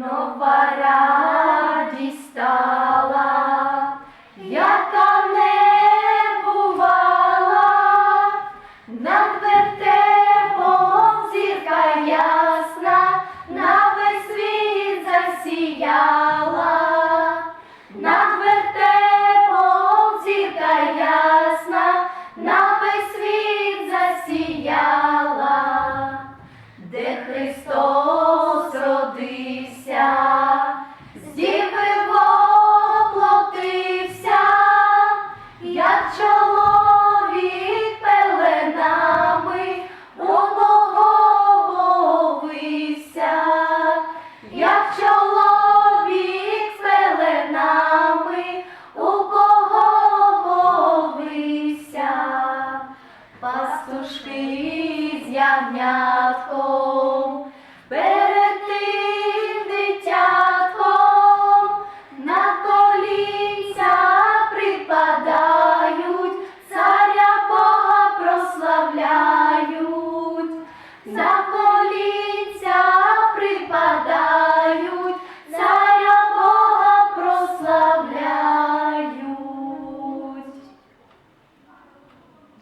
нова радість стала, яка не бувала, над вертепом зірка ясна, на весь світ засіяла, над вертепом зірка ясна, на весь світ засіяла, де Христос пастушки з ягнятком.